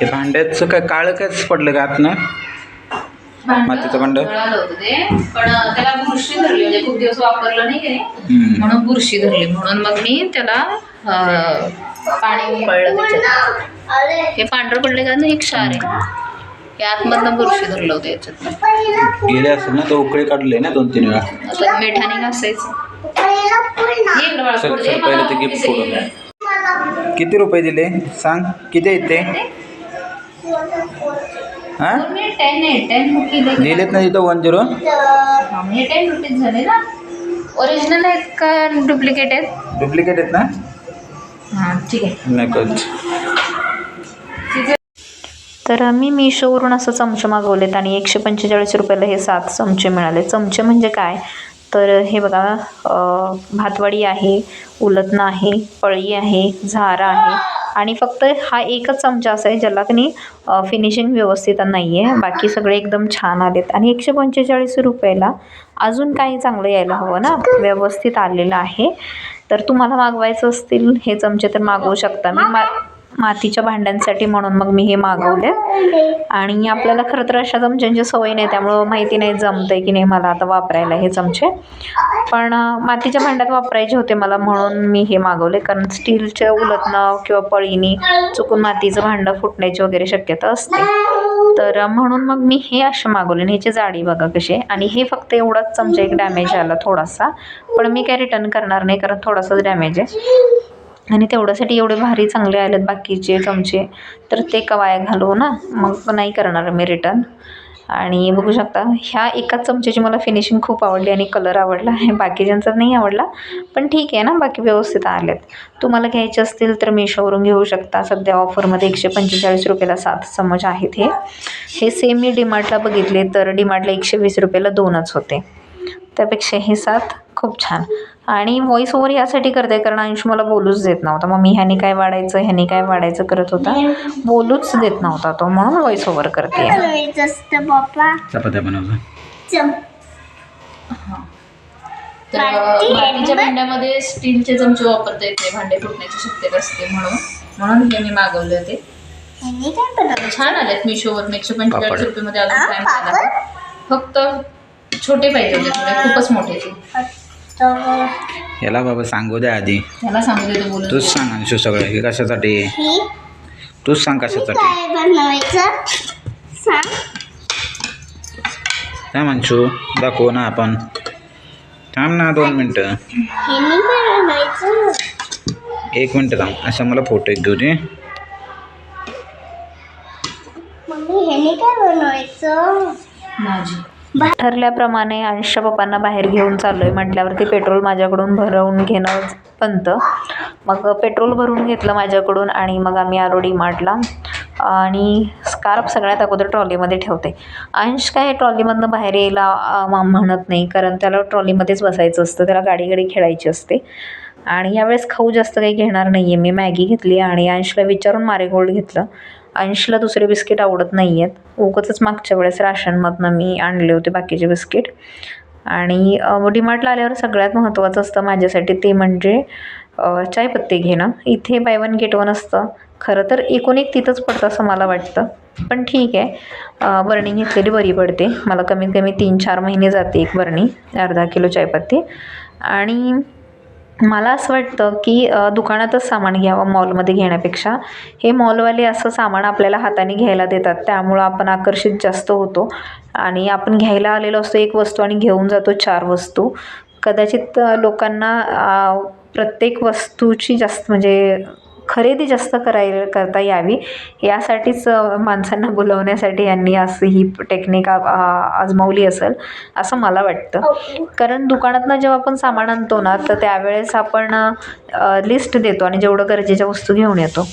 हे भांड्याचं काय काळं कायच पडलं का आतनं? मातीचं भांडं? जळालं होतं ते. पण त्याला बुरशी धरली म्हणजे खूप दिवस वापरलं नाही की नाही हम्म. म्हणून बुरशी धरली. म्हणून मग मी त्याला अं, पाणी उकळलं त्याच्यात. हे पांढरं पडले का ना एक क्षार आहे. हे आतमधनं बुरशी धरलं होतं याच्यात. गेले असेल ना तो उकळी काढले ना दोन तीन वेळा. आता मिठाने घासायचं. पहिले ते गिफ्ट किती रुपये दिले? सांग किती आहेत ते हां दिलेत ना तिथं वन झिरो हे टेन रुपीज झाले ना। ओरिजिनल आहेत का डुप्लिकेट आहेत डुप्लिकेट आहेत ना हां। ठीक आहे नकोच तर मी मिशोवरून असं चमचे मागवलेत आणि एकशे पंचेचाळीस रुपयाला हे सात चमचे मिळाले. चमचे म्हणजे काय? तर हे बघा भातवाडी आहे उलथनं आहे पळी आहे झारा आहे आणि फक्त हा एकच चमचा असा आहे ज्याला की नाही फिनिशिंग व्यवस्थित नाही आहे बाकी सगळे एकदम छान आलेत आणि एकशे पंचेचाळीस रुपयाला अजून काही चांगलं यायला हवं ना? व्यवस्थित आलेलं आहे. तर तुम्हाला मागवायचं असतील हे चमचे तर मागवू शकता. मी मा मातीच्या भांड्यांसाठी म्हणून मग मी हे मागवले. आणि आपल्याला खरं तर अशा चमच्यांची सवय नाही त्यामुळं माहिती नाही जमतंय की नाही मला आता वापरायला हे चमचे. पण मातीच्या भांड्यात वापरायचे होते मला म्हणून मी हे मागवले. कारण स्टीलच्या उलटणं किंवा पळीनी चुकून मातीचं भांडं फुटण्याची वगैरे शक्यता असते. तर म्हणून मग मी हे असे मागवले. आणि ह्याची जाडी बघा कशी आणि हे फक्त एवढाच चमचा एक डॅमेज आला थोडासा. पण मी काय रिटर्न करणार नाही कारण थोडासाच डॅमेज आहे. आणि तेवढ्यासाठी एवढे भारी चांगले आलेत बाकीचे चमचे. तर ते कवाया घालू ना? मग नाही करणार मी रिटर्न आणि बघू शकता ह्या एकाच चमच्याची मला फिनिशिंग खूप आवडली आणि कलर आवडला. हे बाकीच्यांचा नाही आवडला पण ठीक आहे ना? बाकी व्यवस्थित आलेत. तुम्हाला घ्यायचे असतील तर मीशोवरून घेऊ शकता. सध्या ऑफरमध्ये एकशे पंचेचाळीस रुपयाला सात चमच आहेत हे. हे सेम मी डीमार्टला बघितले तर डीमार्टला एकशे वीस रुपयाला दोनच होते. त्यापेक्षा हे सात खूप छान. आणि व्हॉईस ओव्हर यासाठी करते कारण अंश मला बोलूच देत नव्हता. मग मी ह्याने काय वाढायचं ह्याने काय वाढायचं करत होता बोलूच देत नव्हता तो. म्हणून व्हॉईस ओव्हर करते. चपात्या? भांड्यामध्ये स्टीलचे चमचे वापरता येत नाही. भांडे फुटण्याची शक्यता असते म्हणून. म्हणून हे मी मागवले होते छान आलेत मिशोवर. एकशे पंचेचाळीस. रुपये मध्ये अजून फक्त छोटे पाहिजे होते खूपच मोठे. ते तर याला बाबा सांगू द्या आधी. त्याला सांगू देतो बोलून तूच सांग अंशू सगळं हे कशासाठी? ही तूच सांग कशासाठी. काय बनवायचं? सांग. अंशू दाखवू ना आपण. थांब ना दोन मिनटं. बनवायचं. एक मिनटं थांब असं मला फोटो एक घेऊ दे. मम्मी ह्यानी काय बनवायचं? माझी ठरल्याप्रमाणे अंशच्या पप्पांना बाहेर घेऊन चाललो आहे म्हटल्यावरती पेट्रोल माझ्याकडून भरवून घेणं बनतं मग पेट्रोल भरून घेतलं माझ्याकडून आणि मग आम्ही आलो डीमार्टला. आणि स्कार्फ सगळ्यात अगोदर ट्रॉलीमध्ये ठेवते. अंश काय ट्रॉलीमधनं बाहेर यायला म्हणत नाही. कारण त्याला ट्रॉलीमध्येच बसायचं असतं. त्याला गाडी गाडी खेळायची असते. आणि यावेळेस खाऊ जास्त काही घेणार नाही आहे मी मॅगी घेतली आणि अंशला विचारून मारेगोल्ड घेतलं. अंशला दुसरे बिस्किट आवडत नाही आहेत उगाचच मागच्या वेळेस राशनमधनं मी आणले होते बाकीचे बिस्किट. आणि डीमार्टला आल्यावर सगळ्यात महत्त्वाचं असतं माझ्यासाठी ते म्हणजे चायपत्ती घेणं. इथे बाय वन गेट वन असतं. खरं तर एकूण एक तिथंच पडतं असं मला वाटतं. पण ठीक आहे. बर्णी घेतलेली बरी पडते. मला कमीत कमी तीन चार महिने जाते एक बर्णी अर्धा किलो चायपत्ती. आणि मला असं वाटतं की दुकानातच सामान घ्यावं मॉलमध्ये घेण्यापेक्षा. हे मॉलवाले असं सामान आपल्याला हाताने घ्यायला देतात त्यामुळं आपण आकर्षित जास्त होतो. आणि आपण घ्यायला आलेलो असतो एक वस्तू आणि घेऊन जातो चार वस्तू. कदाचित लोकांना प्रत्येक वस्तूची जास्त म्हणजे खरेदी जास्त करायला करता यावी. यासाठीच माणसांना बोलवण्यासाठी यांनी असं ही टेक्निक आजमावली असेल असं मला वाटतं. कारण दुकानातनं जेव्हा आपण सामान आणतो ना तर त्यावेळेस आपण लिस्ट देतो आणि जेवढं गरजेच्या वस्तू घेऊन येतो.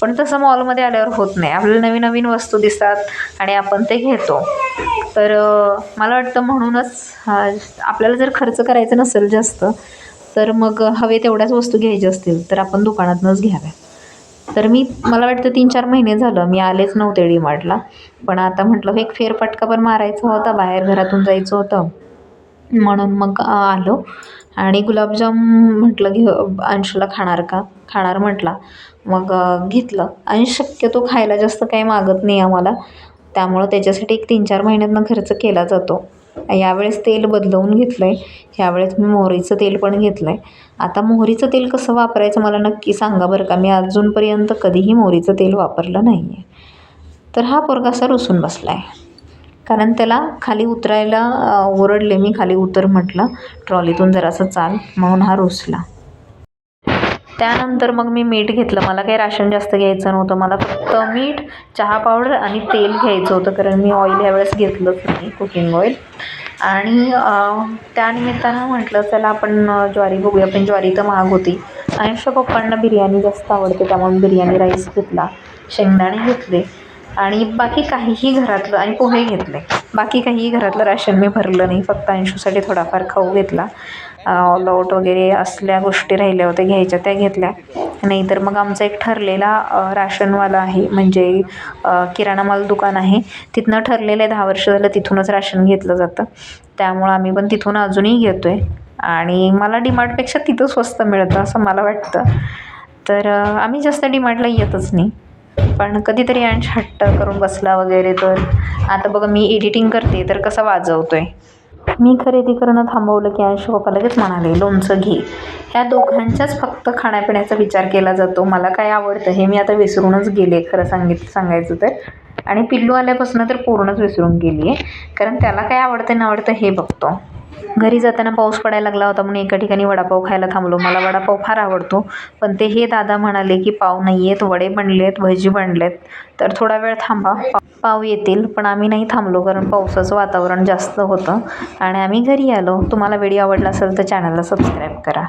पण तसं मॉलमध्ये आल्यावर होत नाही. आपल्याला नवीन नवीन वस्तू दिसतात आणि आपण ते घेतो. तर मला वाटतं म्हणूनच आपल्याला जर खर्च करायचा नसेल जास्त तर मग हवे तेवढ्याच वस्तू घ्यायच्या असतील तर आपण दुकानातनंच घ्याव्या. तर मी मला वाटतं तीन चार महिने झालं मी आलेच नव्हते डीमार्टला. पण आता म्हटलं एक फेरफटका पण मारायचा होता बाहेर घरातून जायचं होतं. म्हणून मग आलो. आणि गुलाबजाम म्हटलं घे अंशूला खाणार का? खाणार म्हटला. मग घेतलं. आणि शक्यतो खायला जास्त काही मागत नाही आम्हाला. त्यामुळं त्याच्यासाठी एक तीन चार महिन्यातनं खर्च केला जातो. यावेळेस तेल बदलवून घेतलं आहे ह्यावेळेस मी मोहरीचं तेल पण घेतलं आहे आता मोहरीचं तेल कसं वापरायचं मला नक्की सांगा बरं का? मी अजूनपर्यंत कधीही मोहरीचं तेल वापरलं नाही आहे तर हा पोरगा असा रुसून बसला आहे कारण त्याला खाली उतरायला ओरडले. मी खाली उतर म्हटलं. ट्रॉलीतून जरासं चाल. म्हणून हा रुसला. त्यानंतर मग मी मीठ घेतलं. मला काही राशन जास्त घ्यायचं नव्हतं. मला फक्त मीठ चहा पावडर आणि तेल घ्यायचं होतं. कारण मी ऑइल ह्यावेळेस घेतलंच नाही कुकिंग ऑइल आणि त्यानिमित्तानं म्हटलं चला आपण ज्वारी बघूया. पण ज्वारी तर महाग होती. आणि पप्पांना बिर्याणी जास्त आवडते. त्यामुळे बिर्याणी राईस घेतला. शेंगदाणे घेतले. आणि बाकी काहीही घरातलं आणि पोहे घेतले. बाकी काहीही घरातलं राशन मी भरलं नाही. फक्त अंशूसाठी थोडाफार खाऊ घेतला. ऑल आऊट वगैरे असल्या गोष्टी राहिल्या होत्या घ्यायच्या त्या घेतल्या. नाहीतर मग आमचा एक ठरलेला राशनवाला आहे. म्हणजे किराणा माल दुकान आहे. तिथनं ठरलेलं आहे दहा वर्ष झालं तिथूनच राशन घेतलं जातं. त्यामुळं आम्ही पण तिथून अजूनही घेतो आहे आणि मला डिमार्टपेक्षा तिथं स्वस्त मिळतं असं मला वाटतं. तर आम्ही जास्त डिमार्टला येतच नाही. पण कधीतरी अंश हट्ट करून बसला वगैरे तर. आता बघा मी एडिटिंग करते तर कसं आहे मी खरेदी करणं थांबवलं की अंश पप्पा लगेच म्हणाले लोणचं घे. ह्या दोघांच्याच फक्त खाण्यापिण्याचा विचार केला जातो. मला काय आवडतं हे मी आता विसरूनच गेले खरं सांगित सांगायचं तर. आणि पिल्लू आल्यापासून तर पूर्णच विसरून गेली आहे कारण त्याला काय आवडतं न आवडतं हे बघतो. घरी जाताना पाऊस पडायला लागला होता म्हणून एका ठिकाणी वडापाव खायला थांबलो. मला वडापाव फार आवडतो पण ते हे दादा म्हणाले की पाव नाही आहेत वडे बनले आहेत भजी बनलेत. तर थोडा वेळ थांबा पाव येतील पण आम्ही नाही थांबलो कारण पावसाचं वातावरण जास्त होतं. आणि आम्ही घरी आलो. तुम्हाला व्हिडिओ आवडला असेल तर चॅनलला सबस्क्राईब करा.